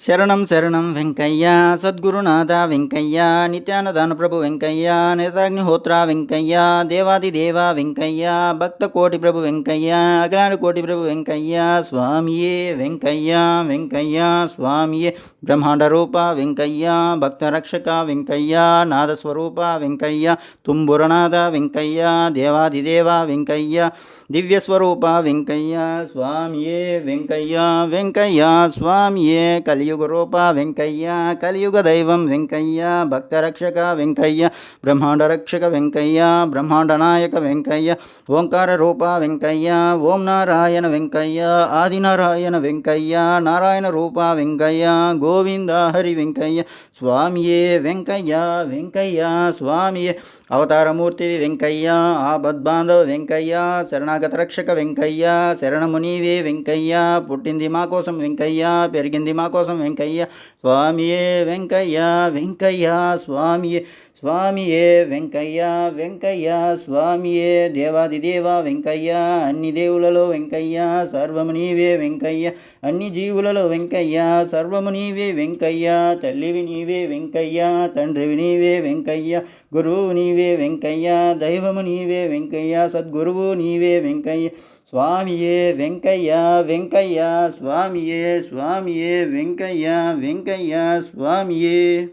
శరణం శరణం వెంకయ్య సద్గురునాథ వెంకయ్య నిత్యానదాన ప్రభు వెంకయ్య నేతాగ్నిహోత్ర వెంకయ్య దేవాదిదేవ వెంకయ్య భక్త కోటి ప్రభు వెంకయ్య అగ్రాని కోటి ప్రభు వెంకయ్య స్వామియే వెంకయ్య వెంకయ్య స్వామియే. బ్రహ్మాండ రూప వెంకయ్య భక్త రక్షక వెంకయ్య నాదస్వరూప వెంకయ్య తుంబురనాథ వెంకయ్య దేవాదిదేవ వెంకయ్య దివ్యస్వరూప వెంకయ్య స్వామియే వెంకయ్య వెంకయ్య స్వామియే కలి కలియుగ రూప వెంకయ్య కలియుగ దైవం వెంకయ్య భక్త రక్షక వెంకయ్య బ్రహ్మాండ రక్షక వెంకయ్య బ్రహ్మాండ నాయక వెంకయ్య ఓంకార రూప వెంకయ్య ఓం నారాయణ వెంకయ్య ఆదినారాయణ వెంకయ్య నారాయణ రూప వెంకయ్య గోవింద హరి వెంకయ్య స్వామియే వెంకయ్య వెంకయ్య స్వామియే అవతారమూర్తి వెంకయ్య ఆపద్బాంధవ వెంకయ్య శరణాగత రక్షక వెంకయ్య శరణమునివే వెంకయ్య పుట్టింది మా కోసం వెంకయ్య పెరిగింది మా కోసం వెంకయ్య స్వామియే వెంకయ్య వెంకయ్య స్వామియే. స్వామియే వెంకయ్య వెంకయ్య స్వామియే దేవాదిదేవ వెంకయ్య అన్ని దేవులలో వెంకయ్య సర్వము నీవే వెంకయ్య అన్ని జీవులలో వెంకయ్య సర్వము నీవే వెంకయ్య తల్లివి నీవే వెంకయ్య తండ్రివి నీవే వెంకయ్య గురువు నీవే వెంకయ్య దైవము నీవే వెంకయ్య సద్గురువు నీవే వెంకయ్య. స్వామియే వెంకయ్య వెంకయ్య స్వామియే స్వామియే వెంకయ్య వెంకయ్య స్వామియే.